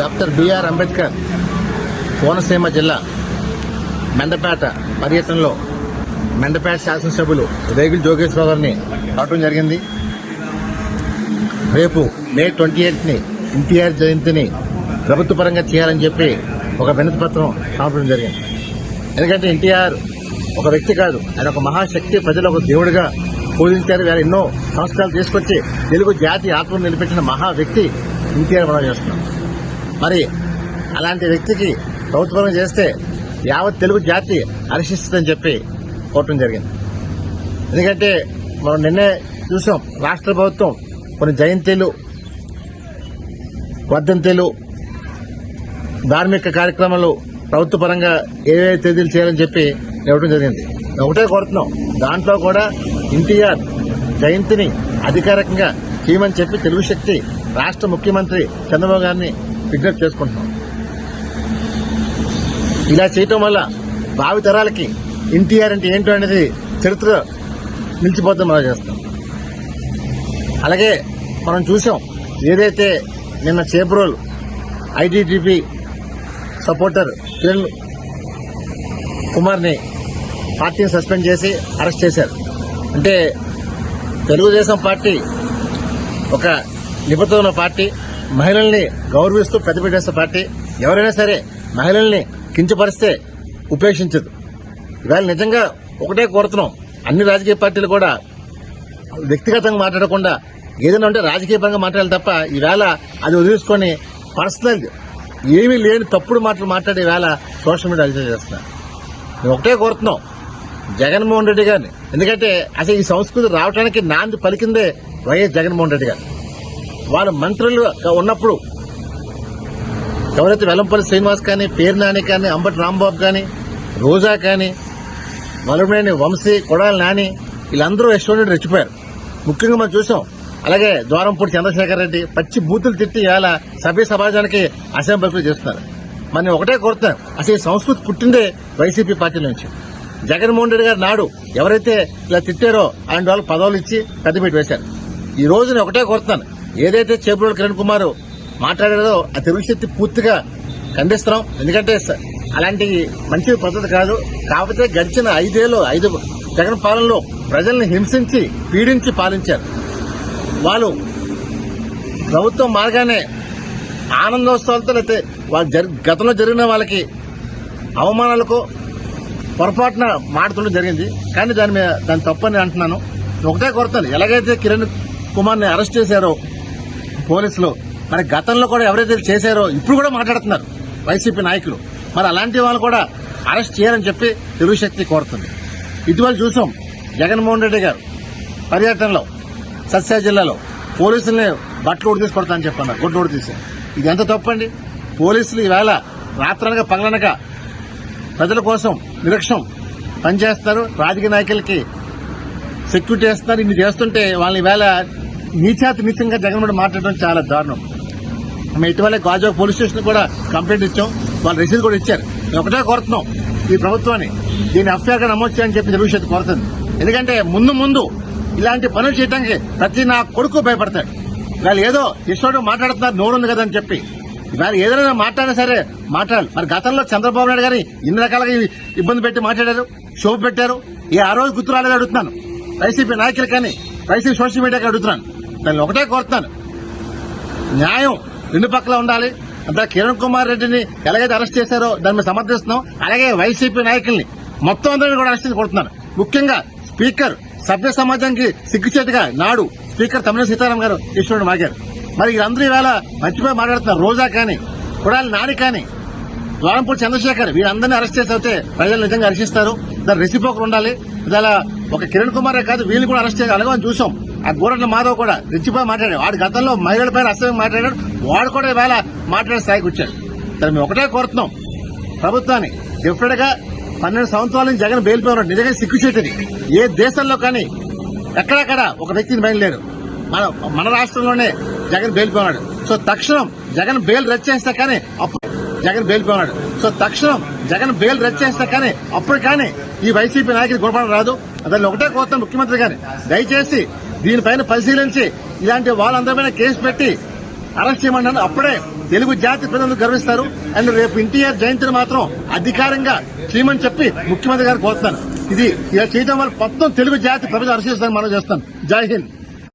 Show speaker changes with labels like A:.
A: Doctor BR Ambedkar Konaseema జిల్లా మెండపేట పర్యటనలో మెండపేట శాసనసభ్యులు రేగుల జోగేశ్వరరావు గారిని రావడం జరిగింది. రేపు మే ట్వంటీ ఎయిత్ని ఎన్టీఆర్ జయంతిని ప్రభుత్వపరంగా చేయాలని చెప్పి ఒక వినతి పత్రం రావడం జరిగింది. ఎందుకంటే ఎన్టీఆర్ ఒక వ్యక్తి కాదు ఆయన ఒక మహాశక్తి ప్రజలు ఒక దేవుడిగా పూజించారు వేరే ఎన్నో సంస్కారాలు తీసుకొచ్చి తెలుగు జాతి ఆత్మను నిలబెట్టిన మహా వ్యక్తి. ఎన్టీఆర్ మనం చేస్తున్నాం. మరి అలాంటి వ్యక్తికి ప్రభుత్వం చేస్తే యావత్ తెలుగు జాతి హర్షిస్తుందని చెప్పి కోరటం జరిగింది. ఎందుకంటే మనం నిన్నే చూసాం రాష్ట్ర ప్రభుత్వం కొన్ని జయంతిలు వర్ధంతిలు ధార్మిక కార్యక్రమాలు ప్రభుత్వ పరంగా ఏవే తేదీలు చేయాలని చెప్పి ఇవ్వడం జరిగింది. ఒకటే కోరుతున్నాం దాంట్లో కూడా ఎన్టీఆర్ జయంతిని అధికారికంగా చేయమని చెప్పి తెలుగు శక్తి రాష్ట్ర ముఖ్యమంత్రి చంద్రబాబు గారిని విజ్ఞప్తి చేసుకుంటున్నాం. ఇలా చేయటం వల్ల భావి తరాలకి ఎన్టీఆర్ అంటే ఏంటో అనేది చరిత్ర నిలిచిపోతాం మనం చేస్తాం. అలాగే మనం చూసాం ఏదైతే నిన్న చేబ్రోల్ ఐటీడీపీ సపోర్టర్ కిరణ్ కుమార్ని పార్టీని సస్పెండ్ చేసి అరెస్ట్ చేశారు. అంటే తెలుగుదేశం పార్టీ ఒక నిబద్ధత ఉన్న పార్టీ మహిళల్ని గౌరవిస్తూ పెద్దపెట్టేసే పార్టీ ఎవరైనా సరే మహిళల్ని కించపరిస్తే ఉపేక్షించదు. ఇవాళ నిజంగా ఒకటే కోరుతున్నాం. అన్ని రాజకీయ పార్టీలు కూడా వ్యక్తిగతంగా మాట్లాడకుండా ఏదైనా ఉంటే రాజకీయ పరంగా మాట్లాడాలి తప్ప ఈవేళ అది వదిలేసుకొని పర్సనల్ ఏమీ లేని తప్పుడు మాటలు మాట్లాడే వేళ సోషల్ మీడియా అజిటేట్ చేస్తున్నారు. మేము ఒకటే కోరుతున్నాం. జగన్మోహన్ రెడ్డి గారిని. ఎందుకంటే అసలు ఈ సంస్కృతి రావడానికి నాంది పలికిందే వైఎస్ జగన్మోహన్ రెడ్డి గారు. వారు మంత్రులుగా ఉన్నప్పుడు ఎవరైతే వెల్లంపల్లి శ్రీనివాస్ కానీ పేరు నాని కానీ అంబటి రాంబాబు కానీ రోజా కానీ మలుమేని వంశీ కొడాలి నాని వీళ్ళందరూ యశ్వంతుడు రెచ్చిపోయారు. ముఖ్యంగా మనం చూసాం. అలాగే ద్వారంపూడి చంద్రశేఖర్ రెడ్డి పచ్చి బూతులు తిట్టి ఇవాళ సభ్య సమాజానికి అసెంబ్లీలు చేస్తున్నారు. మనం ఒకటే కోరుతాం అసలు ఈ సంస్కృతి పుట్టిందే వైసీపీ పార్టీ నుంచి. జగన్మోహన్ రెడ్డి గారు నాడు ఎవరైతే ఇలా తిట్టారో ఆయన వాళ్ళకి పదవులు ఇచ్చి పెద్దపీట వేశారు. ఈ రోజు నేను ఒకటే కోరుతున్నాను. ఏదైతే చేపల కిరణ్ కుమార్ మాట్లాడారో ఆ తెలుగు శక్తి పూర్తిగా ఖండిస్తున్నాం. ఎందుకంటే అలాంటి మంచి పద్ధతి కాదు. కాకపోతే గడిచిన ఐదేళ్ళు ఐదు జగన్ పాలనలో ప్రజల్ని హింసించి పీడించి పాలించారు. వాళ్ళు ప్రభుత్వం మారగానే ఆనందోత్సవాలతో లేకపోతే వాళ్ళు జరి- గతంలో జరిగిన వాళ్ళకి అవమానాలకు పొరపాటున మాడుతుండడం జరిగింది. కానీ దాని మీద దాని తప్పని అంటున్నాను. ఒకటే కొరతాను ఎలాగైతే కిరణ్ కుమార్ని అరెస్ట్ చేశారో పోలీసులు. మరి గతంలో కూడా ఎవరైతే చేశారో ఇప్పుడు కూడా మాట్లాడుతున్నారు వైసీపీ నాయకులు. మరి అలాంటి వాళ్ళు కూడా అరెస్ట్ చేయాలని చెప్పి తెలుగు శక్తి కోరుతుంది. ఇటీవల చూసాం జగన్మోహన్ రెడ్డి గారు పర్యటనలో సత్యసాయి జిల్లాలో పోలీసుల్ని బట్టలు ఉడి తీసుకొడతా అని చెప్పన్నారు గుడ్లు ఉడి తీసి ఇది ఎంత తప్పండి? పోలీసులు ఈవేళ రాత్రనక పగలనక ప్రజల కోసం నిరక్షం పనిచేస్తారు. రాజకీయ నాయకులకి సెక్యూరిటీ చేస్తున్నారు ఇన్ని చేస్తుంటే వాళ్ళని ఈవేళ నీచాతి నీచంగా జగన్మోహన్ మాట్లాడడం చాలా దారుణం. మేము ఇటీవలే గాజా పోలీస్ స్టేషన్ కూడా కంప్లైంట్ ఇచ్చాం. వాళ్ళు రసీదు కూడా ఇచ్చారు. మేము ఒకటే కోరుతున్నాం ఈ ప్రభుత్వాన్ని. దీన్ని ఎఫ్ఐఆర్గా నమోదు చేయని చెప్పి భవిష్యత్తు కోరుతుంది. ఎందుకంటే ముందు ముందు ఇలాంటి పనులు చేయడానికి ప్రతి నా కొడుకు భయపడతాడు. వాళ్ళు ఏదో ఇష్టం మాట్లాడుతున్నారు నోరుంది కదా అని చెప్పి. వాళ్ళు ఏదైనా మాట్లాడినా సరే మాట్లాడాలి. మరి గతంలో చంద్రబాబు నాయుడు గారిని ఇన్ని రకాలుగా ఇబ్బంది పెట్టి మాట్లాడారు షో పెట్టారు. ఈ ఆ రోజు గుర్తు రాలేదు అడుగుతున్నాను. వైసీపీ నాయకులు కానీ వైసీపీ సోషల్ మీడియాకి అడుగుతున్నాను. దాన్ని ఒకటే కోరుతున్నాను. న్యాయం రెండు పక్కల ఉండాలి. అంటే కిరణ్ కుమార్ రెడ్డిని ఎలాగైతే అరెస్ట్ చేశారో దాన్ని మేము సమర్థిస్తున్నాం. అలాగే వైసీపీ నాయకుల్ని మొత్తం అందరిని కూడా అరెస్ట్ చేసి ముఖ్యంగా స్పీకర్ సభ్య సమాజానికి సిగ్గుచేటుగా నాడు స్పీకర్ తమిళ సీతారాం గారు ఈశ్వరుడు మాగారు. మరి వీరందరూ ఈవేళ మర్చిపోయి మాట్లాడుతున్నారు. రోజా కానీ కుడాలి నాని కానీ ద్వారంపూడి చంద్రశేఖర్ వీరందరినీ అరెస్ట్ చేసి అయితే ప్రజలు నిజంగా హర్షిస్తారు. దాని రెసిపోకలు ఉండాలి. ఇలా ఒక కిరణ్ కుమారే కాదు వీళ్ళు కూడా అరెస్ట్ చేయాలి అలాగే చూసాం. ఆ గోరట్ల మాధవ్ కూడా రెచ్చిపోయి మాట్లాడాడు. వాడు గతంలో మహిళల పైన అసహ్యం మాట్లాడాడు. వాడు కూడా ఇవాళ మాట్లాడే స్థాయికి వచ్చాడు. సరే మేము ఒకటే కోరుతున్నాం. ప్రభుత్వాన్ని డెఫినెట్గా పన్నెండు సంవత్సరాల నుంచి జగన్ బెయిల్ ఉన్నాడు నిజంగా సిగ్గుచేటది. ఏ దేశంలో కానీ ఎక్కడెక్కడ ఒక వ్యక్తిని బయలుదేరు మన మన రాష్ట్రంలోనే జగన్ బెయిల్ సో తక్షణం జగన్ బెయిల్ రద్దు చేస్తే కానీ అప్పుడు జగన్ బెయిల్ సో తక్షణం జగన్ బెయిల్ రద్దు చేస్తే కానీ అప్పుడు కానీ ఈ వైసీపీ నాయకులు గొడవడం రాదు. దాన్ని ఒకటే కోరుతాను ముఖ్యమంత్రి గాని దయచేసి దీనిపైన పరిశీలించి ఇలాంటి వాళ్ళందరి పైన కేసు పెట్టి అరెస్ట్ చేయమన్నాను. అప్పుడే తెలుగు జాతి ప్రజలు గర్విస్తారు. అండ్ రేపు ఎన్టీఆర్ జయంతిని మాత్రం అధికారంగా చేయమని చెప్పి ముఖ్యమంత్రి గారు కోరుతాను ఇది ఇలా చేయడం వల్ల మొత్తం తెలుగు జాతి ప్రజలు అరెస్ట్ చేస్తాను మనం చేస్తాను జై హింద్.